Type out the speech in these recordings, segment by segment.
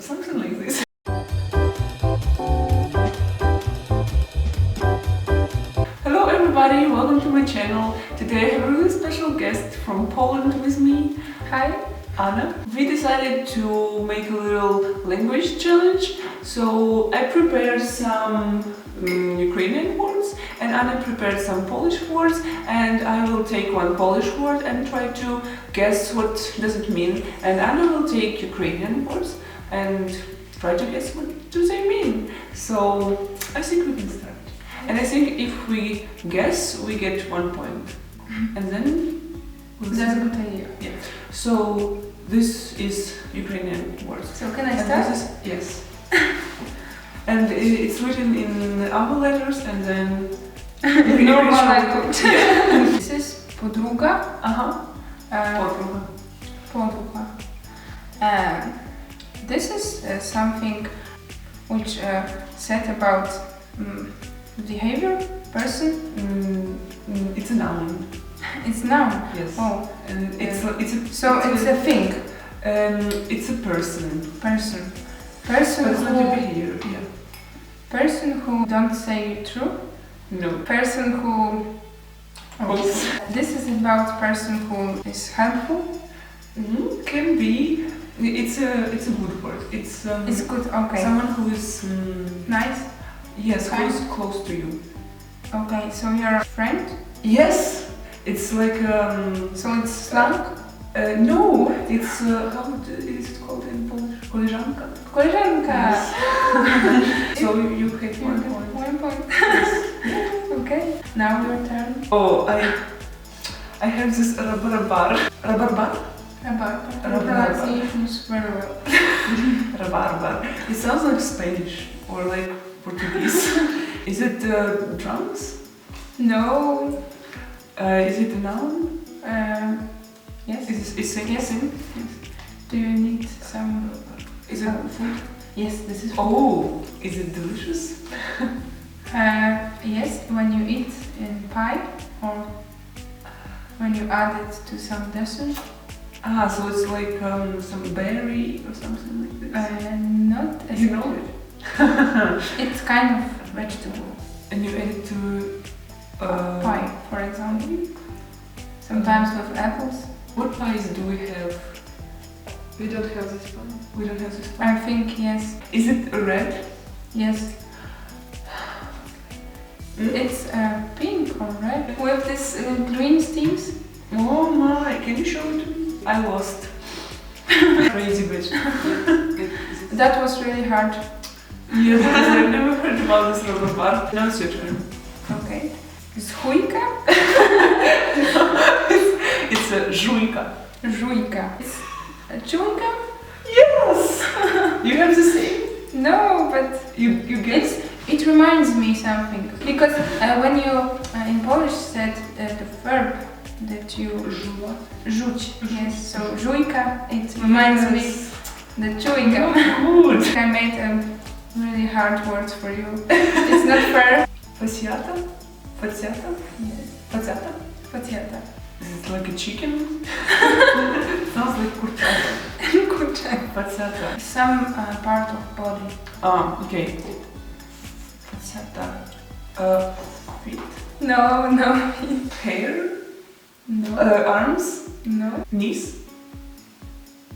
Something like this. Hello everybody, welcome to my channel. Today I have a really special guest from Poland with me. Hi. Anna. We decided to make a little language challenge, so I prepared some um, Ukrainian words and Anna prepared some Polish words and I will take one Polish word and try to guess what does it mean and Anna will take Ukrainian words and try to guess what do they mean. So I think we can start. And I think if we guess, we get one point. And then we'll That's a good idea. Yeah. So this is Ukrainian words. So can I start? is- yes. And it's written in our letters and then Normal language. This is podruga. Uh-huh. Uh, Podruga. podruga. Um, this is uh, something which uh, said about um, behavior, person. Mm, mm, it's a noun. It's noun. Yes. Oh, And it's a, it's a so it's a thing, um, it's a person. person. Person But it's not a who, behavior. Yeah. Person who don't say true. No. Person who. Oh, this is about person who is helpful. Mhm, Can be. It's a it's a good word. It's um, It's good. Okay. someone who is mm, Nice. yes who is close to you. Okay. So you're a friend. Yes. It's like um, So it's slang. uh, no. It's uh, how is it called in Polish? Koleżanka. Koleżanka. so you, you get one point. One point. okay. Now your turn. Oh, I I have this rabarbar. Rabarbar. About Rabarbar. pronunciation is very well. Rabarbar. It sounds like Spanish or like Portuguese. is it uh, drums? No. Uh, is it a noun? Uh, yes. Is it is sing? Yes. Sing? Do you need some? Is it food? Yes. This is. Oh, is it delicious? Uh, yes. When you eat in pie or when you add it to some dessert. Ah, so it's like um, some berry or something like this. Uh, not as you know it. It's kind of vegetable. and you add it to uh, Pie, for example. Sometimes with apples. What pies do we have? We don't have this one. We don't have this pie. I think yes. Is it red? Yes. Mm? It's uh, pink or red with this uh, green steams. Oh my! Can you show it to me? I lost. Crazy bitch. That was really hard. Yes, I've never heard about this rubber bar. Now it's your turn. Okay. Zhujka? It's a żujka. Zhujka. It's a chewing gum? Yes! you have the same? No, but You, you get it's, it reminds me something. Because uh, when you uh, in Polish said uh, the verb that you rzuć, yes, so żujka, it reminds me the chewing gum. Good. I made a really hard word for you. It's not fair. Fasiata? Fasiata? Yes. Fasiata? Fatiata. Is it like a chicken? Sounds like kurczaka. Fasiata. Some uh, part of body. Ah, okay. Fasiata. Uh, feet. No, no, Hair. no, Uh, arms. no, Knees.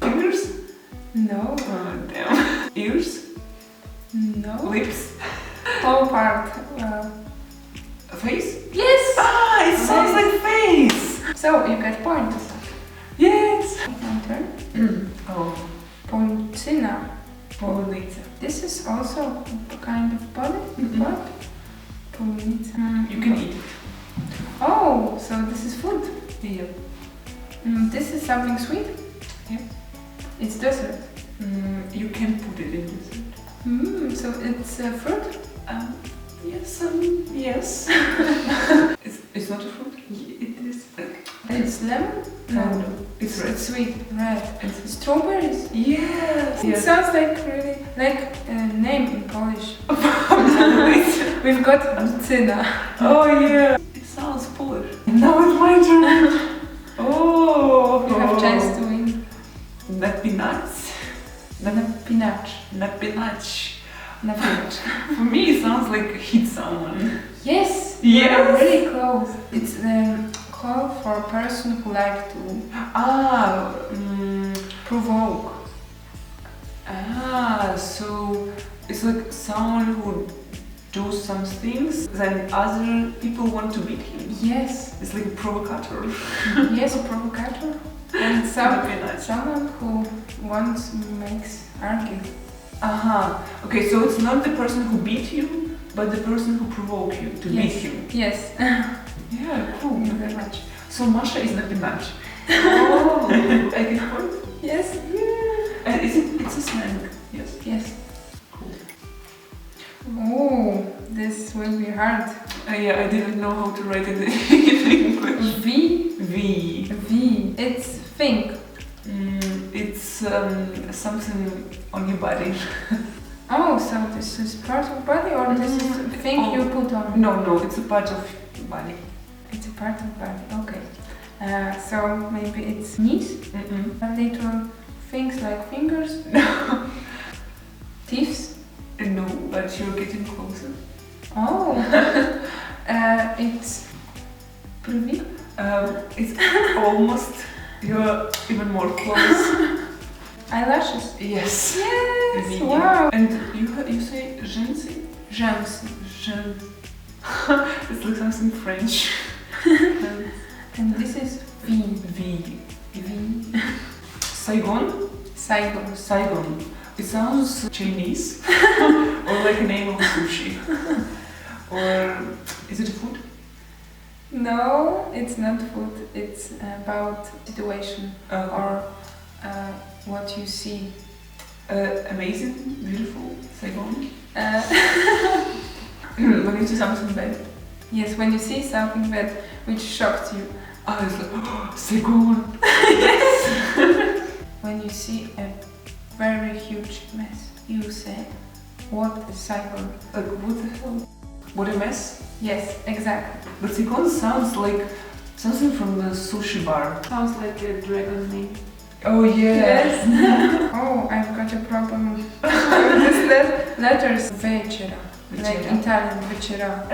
Fingers. no, Oh, damn. Ears. no. Lips. Whole part. Uh, Face. yes. Ah, it sounds like face. So you get points. Yes. My turn. oh, Pointsina. polnica. This is also a kind of Mhm. part. Polnica. You can eat it. Oh, so this is food. Yeah. Mm, this is something sweet. Yeah. It's dessert. Mm, you can put it in dessert. Mm, so it's a fruit. Um, yes, um, yes. it's, it's not a fruit. It is. It's lemon. no, it's red. It's sweet. Red. It's, Strawberries. yes. It yes. sounds like really like a name in Polish. We've got Lucyna. oh yeah. It sounds Polish. Now it's my turn. Oh. You have chance to win. That napinać. Pinach. Napinać. Napinach. For me, it sounds like hit someone. Yes. Yes. Really close. It's um, for a person who like to Ah, mm, provoke. ah, so it's like someone who does some things, then other people want to beat him. Yes. It's like a provocateur. yes, a provocateur. And some Napinać. someone who wants makes argue. Aha. Okay, so it's not the person who beat you, but the person who provoked you to Yes. beat you. Yes. Yeah, cool. Very much. So Masha is napinacz. Oh, I get point. Yes. And is it? It's a slang. Yes. Yes. Cool. Oh, this will be hard. Uh, yeah, I didn't know how to write it in English. V. V. V. It's think. Mm, it's um, something on your body. Oh, so this is part of body or this is Mm, thing oh. you put on? No, no, it's a part of body. It's a part of body. Okay. Uh, so maybe it's knees, Mm-mm. a little things like fingers, teeth. No, but you're getting closer. Oh, uh, it's brwi. Um, it's almost. You're even more close. Eyelashes. yes. Yes. Wow. And you you say rzęsy? Gems. Rzęs. it's like something French. And this is V. v. V. Saigon? Saigon. Saigon. It sounds Chinese or like a name of sushi. or is it a food? No, it's not food. It's about situation Uh, or uh, what you see. uh, amazing, beautiful Saigon. Uh, when you see something bad, yes, when you see something that which shocked you. I was like, oh, Yes. When you see a very huge mess, you say, "What a Saigon!" Like what the hell? What a mess. Yes, exactly. But Saigon sounds like something from the sushi bar. Sounds like a dragon name. Oh yeah. yes. oh, I've got a problem with these let- letters. Večera, like Večera. Italian večera,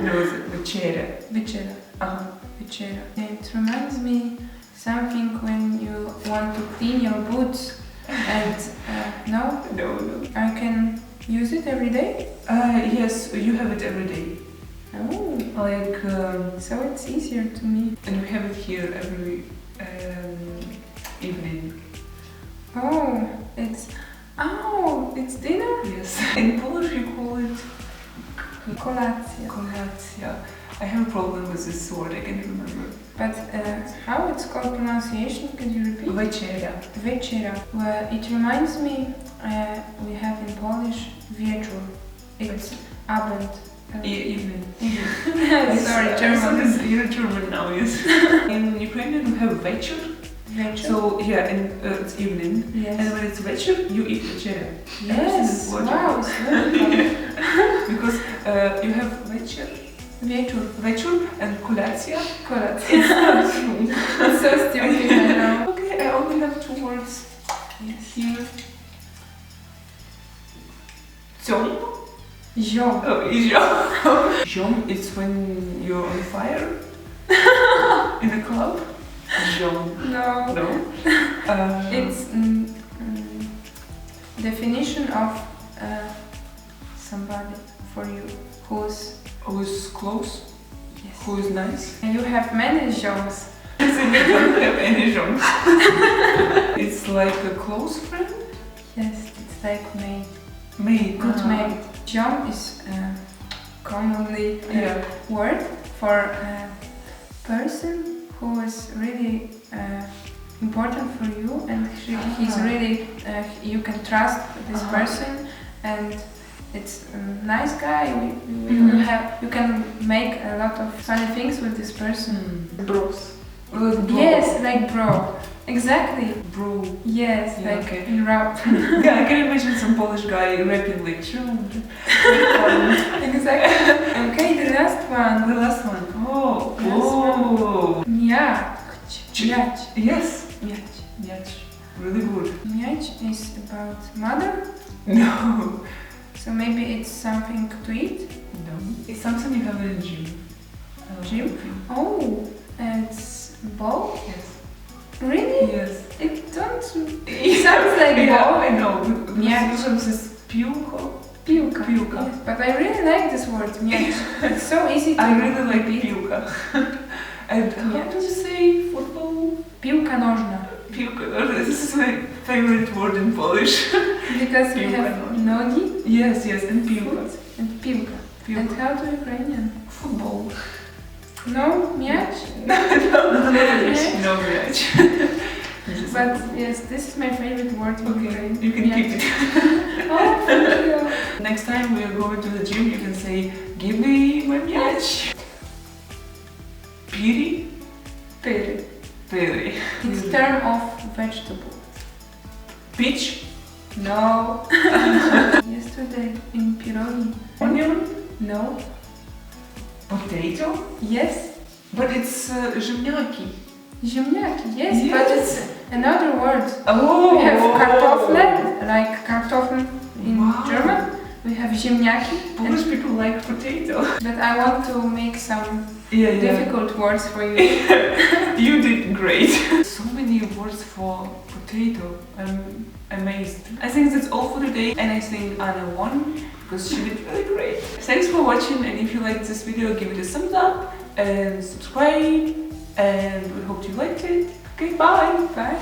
No, večera. večera, Uh-huh. večera. It reminds me something when you want to clean your boots, and uh, no, No, no. I can use it every day. Uh, yes, you have it every day. Oh, Like, um, so it's easier to me. and we have it here every um, evening. Oh, it's oh, it's dinner. Yes. In Polish, you it Kolacja. kolacja. I have a problem with this word. I can't remember. But uh, how it's called pronunciation? Could you repeat? Večera. Večera. Well, it reminds me, uh, we have in Polish wieczór. It's Abend. Uh, evening. Sorry, German. You're German now, yes. In Ukrainian, we have večer. Wieczór. So yeah, and uh, it's evening. yes. And when it's večer, you eat večera. Yes. Wow, it's very. Because uh, you have večer, Wieczór. večer, and kolacja. Kolacja. It's not true. It's so stupid, I know. Okay, I only have two words Yes. here. Ziom. Ziom. Oh, ziom. Ziom is when you're on fire in a club. Ziom. No. No. Uh, It's mm, mm, definition of uh, somebody for you who's who is close, yes. who is nice. And you have many. So you don't have any ziom. it's like a close friend. Yes, it's like maid, Mate. good Ah. maid. Jom is uh, commonly a Yeah. word for a person who is really uh, important for you and she, he's Ah. really uh, you can trust this Uh-huh. person and it's a nice guy we, we Mhm. have you can make a lot of funny things with this person Mm. Bros. Like bro. yes like bro exactly Bro. yes Yeah, like okay. in rap Yeah, I can imagine some Polish guy rapping like ziom. exactly okay the last one the last one. Oh. Oh. miać Ch- Yes. miać Miać. really good. Mieć is about mother, No, so maybe it's something to eat. no. It's something you have in the gym. Gym? Oh, it's ball. Yes. Really? Yes. It don't. It sounds like yeah, ball. I know. Because Mieć. usually says piłko. Piłka. Piłka. Yes, but I really like this word, mieć. it's so easy to I really like repeat. piłka. and how Yeah. do you say football? Piłka nożna. Piłka. This is my favorite word in Polish. Because we have nożna. nogi yes, yes, and piłka. and piłka. And how to Ukrainian? Football. No, mieć. no, no, no, Mieć. no, mieć. But yes, this is my favorite word in Okay, Ukraine. you can Mieć. keep it. Oh. Next time we are going to the gym, you can say, give me my mieć. Piri? Pyry. Piri. It's term of vegetable. Peach? No. Yesterday in Pirogi. Onion? No. Potato? Yes. But it's uh. Ziemniaki. Yes, Yes. but it's another word. Oh! We have Kartofle, like Kartoffeln in Wow. German. We have ziemniaki. and- Polish people like potato. But I want to make some Yeah, difficult words for you. you did great. so many words for potato. I'm amazed. I think that's all for today, and I think Anna won because she did really great. Thanks for watching, and if you liked this video, give it a thumbs up and subscribe. And we hope you liked it. Okay, bye. Bye.